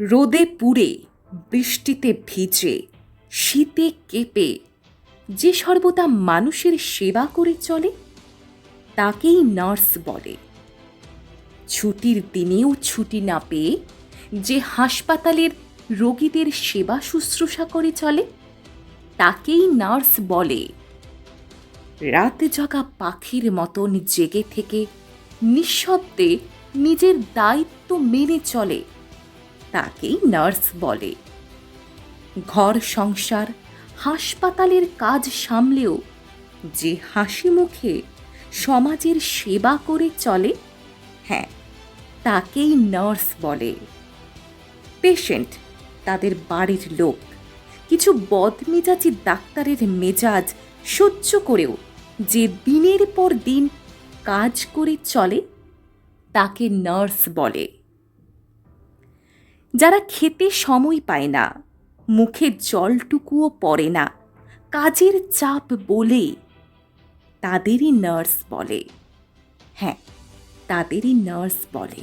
রোদে পুড়ে, বৃষ্টিতে ভিজে, শীতে কেঁপে, যে সর্বদা মানুষের সেবা করে চলে, তাকেই নার্স বলে। ছুটির দিনেও ছুটি না পেয়ে যে হাসপাতালের রোগীদের সেবা শুশ্রূষা করে চলে, তাকেই নার্স বলে। রাত জাগা পাখির মতন জেগে থেকে নিঃশব্দে নিজের দায়িত্ব মেনে চলে। তাকেই নার্স বলে। ঘর সংসার, হাসপাতালের কাজ সামলেও যে হাসি মুখে সমাজের সেবা করে চলে হ্যাঁ তাকেই নার্স বলে। পেশেন্ট, তাদের বাড়ির লোক, কিছু বদমেজাজি ডাক্তারের মেজাজ সহ্য করেও যে দিনের পর দিন কাজ করে চলে, তাকে নার্স বলে। যারা খেতে সময় পায় না, মুখে জলটুকুও পড়ে না, কাজের চাপ বলে তাদেরই নার্স বলে। হ্যাঁ তাদেরই নার্স বলে।